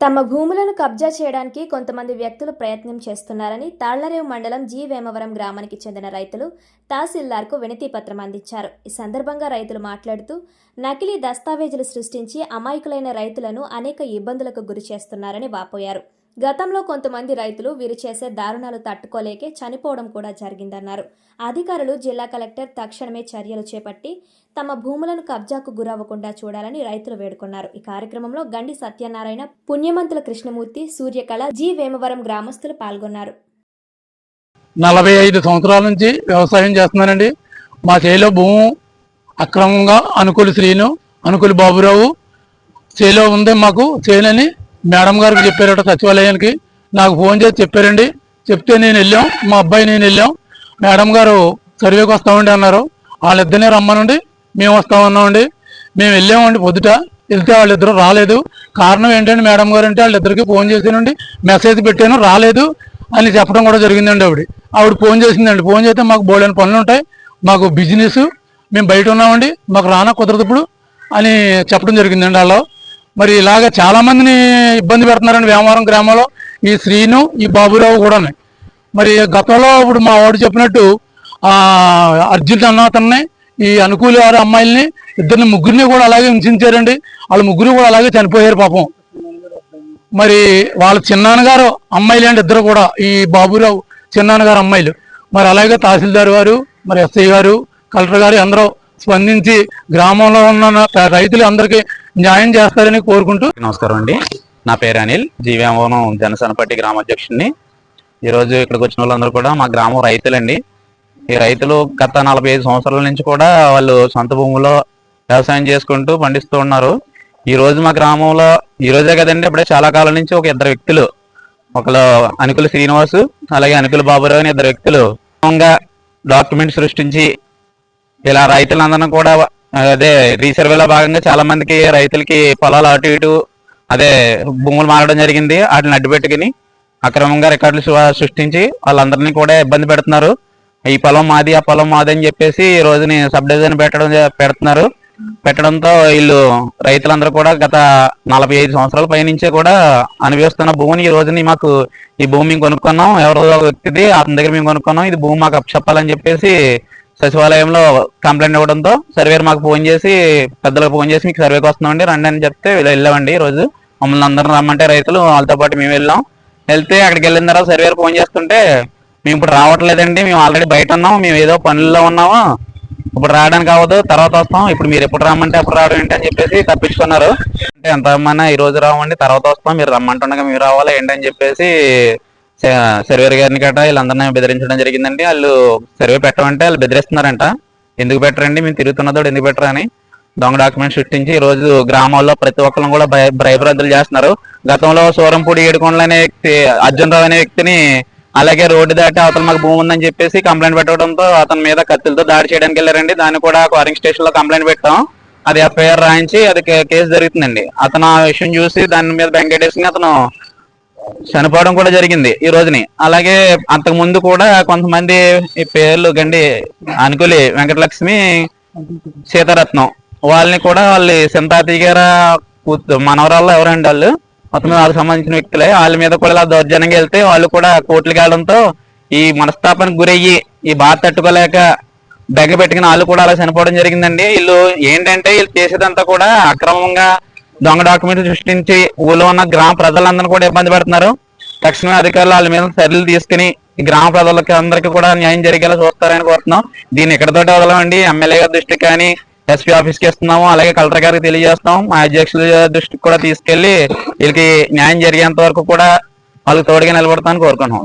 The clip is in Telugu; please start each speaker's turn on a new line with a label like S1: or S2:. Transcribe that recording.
S1: తమ భూములను కబ్జా చేయడానికి కొంతమంది వ్యక్తులు ప్రయత్నం చేస్తున్నారని తాళ్ళరేవు మండలం జీ వేమవరం గ్రామానికి చెందిన రైతులు తహసీల్దార్కు వినతి పత్రం అందించారు. ఈ సందర్భంగా రైతులు మాట్లాడుతూ నకిలీ దస్తావేజులు సృష్టించి అమాయకులైన రైతులను అనేక ఇబ్బందులకు గురి చేస్తున్నారని వాపోయారు. గతంలో కొంతమంది రైతులు వీరు చేసే దారుణాలు తట్టుకోలేకే చనిపోవడం కూడా జరిగిందన్నారు. అధికారులు జిల్లా కలెక్టర్ తక్షణమే చర్యలు చేపట్టి తమ భూములను కబ్జాకు గురవ్వకుండా చూడాలని రైతులు వేడుకున్నారు. ఈ కార్యక్రమంలో గండి సత్యనారాయణ పుణ్యమంతుల కృష్ణమూర్తి సూర్యకళ జి. వేమవరం గ్రామస్తులు పాల్గొన్నారు.
S2: నలభై ఐదు సంవత్సరాల నుంచి వ్యవసాయం చేస్తున్నానండి. మా చేలో భూము అక్రమంగా అనుకూలి శ్రీను అనుకూలి బాబురావు చేలో ఉంది మాకు చేలని మేడం గారికి చెప్పారట సచివాలయానికి. నాకు ఫోన్ చేసి చెప్పారండి. చెప్తే నేను వెళ్ళాం. మా అబ్బాయి నేను వెళ్ళాం. మేడం గారు సర్వేకి వస్తామండి అన్నారు. వాళ్ళిద్దరిని రమ్మనండి. మేము వస్తామన్నామండి. మేము వెళ్ళామండి పొద్దుట. వెళ్తే వాళ్ళిద్దరూ రాలేదు. కారణం ఏంటంటే మేడం గారు అంటే వాళ్ళిద్దరికి ఫోన్ చేశానండి. మెసేజ్ పెట్టాను రాలేదు అని చెప్పడం కూడా జరిగిందండి ఆవిడ. ఆవిడ ఫోన్ చేసిందండి. ఫోన్ చేస్తే మాకు బోలెని పనులు ఉంటాయి. మాకు బిజినెస్. మేము బయట ఉన్నామండి. మాకు రానా కుదరదు ఇప్పుడు అని చెప్పడం జరిగిందండి వాళ్ళు మరి ఇలాగ చాలా మందిని ఇబ్బంది పెడుతున్నారండి వేమవరం గ్రామంలో. ఈ శ్రీను ఈ బాబురావు కూడా మరి గతంలో ఇప్పుడు మా వాడు చెప్పినట్టు అర్జున్ అన్నతన్ని ఈ అనుకూలి వారి అమ్మాయిల్ని ఇద్దరిని ముగ్గురిని కూడా అలాగే హింసించారండి. వాళ్ళ ముగ్గురు కూడా అలాగే చనిపోయారు పాపం. మరి వాళ్ళ చిన్నాన్నగారు అమ్మాయిలు అండి ఇద్దరు కూడా ఈ బాబురావు చిన్నాన్నగారు అమ్మాయిలు. మరి అలాగే తహసీల్దార్ గారు మరి ఎస్ఐ గారు కలెక్టర్ గారు అందరూ స్పందించి గ్రామంలో ఉన్న రైతులు అందరికీ న్యాయం చేస్తారని కోరుకుంటూ
S3: నమస్కారం అండి. నా పేరు అనిల్. జీవ్యామోహనం జనసేన పార్టీ గ్రామాధ్యక్షుడిని. ఈరోజు ఇక్కడికి వచ్చిన వాళ్ళందరూ కూడా మా గ్రామం రైతులండి. ఈ రైతులు గత నలభై ఐదు సంవత్సరాల నుంచి కూడా వాళ్ళు సొంత భూములో వ్యవసాయం చేసుకుంటూ పండిస్తూ ఉన్నారు. ఈ రోజు మా గ్రామంలో ఈ రోజే కదండి అప్పుడే చాలా కాలం నుంచి ఒక ఇద్దరు వ్యక్తులు. ఒకరు అనుకుల శ్రీనివాసు అలాగే అనుకుల బాబురావు అని ఇద్దరు వ్యక్తులు. డాక్యుమెంట్ సృష్టించి ఇలా రైతులందరినీ కూడా అదే రీసర్వేలో భాగంగా చాలా మందికి రైతులకి పొలాలు అటు ఇటు అదే భూములు మారడం జరిగింది. వాటిని అడ్డు పెట్టుకుని అక్రమంగా రికార్డులు సృష్టించి వాళ్ళందరినీ కూడా ఇబ్బంది పెడుతున్నారు. ఈ పొలం మాది ఆ పొలం మాది అని చెప్పేసి ఈ రోజుని సబ్ డివిజన్ పెట్టడం పెడుతున్నారు. పెట్టడంతో వీళ్ళు రైతులందరూ కూడా గత నలభై ఐదు సంవత్సరాల పైనుంచే కూడా అనుభవిస్తున్న భూమిని ఈ రోజుని మాకు ఈ భూమి మేము కొనుక్కున్నాం. ఎవరో వ్యక్తిది అతని దగ్గర మేము కొనుక్కున్నాం. ఇది భూమి మాకు చెప్పాలని చెప్పేసి సచివాలయంలో కంప్లైంట్ ఇవ్వడంతో సర్వేర్ మాకు ఫోన్ చేసి పెద్దలకు ఫోన్ చేసి మీకు సర్వేకి వస్తున్నామండి రండి అని చెప్తే వెళ్ళామండి రోజు మమ్మల్ని అందరం రమ్మంటే రైతులు వాళ్ళతో పాటు మేము వెళ్ళాం. వెళ్తే అక్కడికి వెళ్ళిన తర్వాత సర్వేర్ ఫోన్ చేస్తుంటే మేము ఇప్పుడు రావట్లేదండి మేము ఆల్రెడీ బయట ఉన్నాం మేము ఏదో పనుల్లో ఉన్నాము. ఇప్పుడు రావడానికి అవ్వదు తర్వాత వస్తాం. ఇప్పుడు మీరు ఎప్పుడు రమ్మంటే అప్పుడు రావడం ఏంటి అని చెప్పేసి తప్పించుకున్నారు. అంటే ఎంత రమ్మన్నా ఈ రోజు రావండి తర్వాత వస్తాం మీరు రమ్మంటుండగా మీరు రావాలా ఏంటని చెప్పేసి సర్వేర్ గారిని గట్రా వీళ్ళందరినీ బెదిరించడం జరిగిందండి. వాళ్ళు సర్వే పెట్టమంటే వాళ్ళు బెదిరిస్తున్నారంట. ఎందుకు పెట్టరండి? మేము తిరుగుతున్నదో ఎందుకు పెట్టరా అని. దొంగ డాక్యుమెంట్ సృష్టించి ఈ రోజు గ్రామాల్లో ప్రతి ఒక్కరిని కూడా భయ భయభ్రాంతులు చేస్తున్నారు. గతంలో సూరంపూడి ఏడుకొండలు అనే వ్యక్తి అర్జున్ రావు అనే వ్యక్తిని అలాగే రోడ్డు దాటి అవతల మాకు భూమి ఉందని చెప్పేసి కంప్లైంట్ పెట్టడంతో అతని మీద కత్తులతో దాడి చేయడానికి వెళ్ళారండి. దాన్ని కూడా క్వారింగ్ స్టేషన్లో కంప్లైంట్ పెట్టాం. అది ఎఫ్ఐఆర్ రాయించి అది కేసు జరుగుతుందండి. అతను ఆ విషయం చూసి దాని మీద వెంకటేశ్వరి అతను చనిపోవడం కూడా జరిగింది ఈ రోజుని. అలాగే అంతకు ముందు కూడా కొంతమంది ఈ పేర్లు గండి అనుకులి వెంకటలక్ష్మి సీతారత్నం వాళ్ళని కూడా వాళ్ళు సింతాతి గారు మనవరాల్లో ఎవరండి వాళ్ళు? మొత్తం వాళ్ళకి సంబంధించిన వ్యక్తులే. వాళ్ళ మీద కూడా ఇలా దౌర్జన్యంగా వెళ్తే వాళ్ళు కూడా కోట్లు కావడంతో ఈ మనస్తాపానికి గురయ్యి ఈ బాధ తట్టుకోలేక దగ్గర పెట్టుకుని వాళ్ళు కూడా అలా చనిపోవడం జరిగిందండి. వీళ్ళు ఏంటంటే వీళ్ళు చేసేదంతా కూడా అక్రమంగా దొంగ డాక్యుమెంట్ సృష్టించి ఊళ్ళో ఉన్న గ్రామ ప్రజలందరూ కూడా ఇబ్బంది పెడుతున్నారు. తక్షణమే అధికారులు వాళ్ళ మీద చర్యలు తీసుకుని గ్రామ ప్రజలకి అందరికీ కూడా న్యాయం జరిగేలా చూస్తారని కోరుతున్నాం. దీన్ని ఇక్కడతోటి వదలమండి. ఎమ్మెల్యే గారి దృష్టికి కానీ ఎస్పీ ఆఫీస్కి ఇస్తున్నాము. అలాగే కలెక్టర్ గారికి తెలియజేస్తాం మా అధ్యక్షుల దృష్టికి కూడా తీసుకెళ్ళి వీళ్ళకి న్యాయం జరిగేంత వరకు కూడా వాళ్ళకి తోడుగా నిలబడతామని కోరుకుంటున్నాం.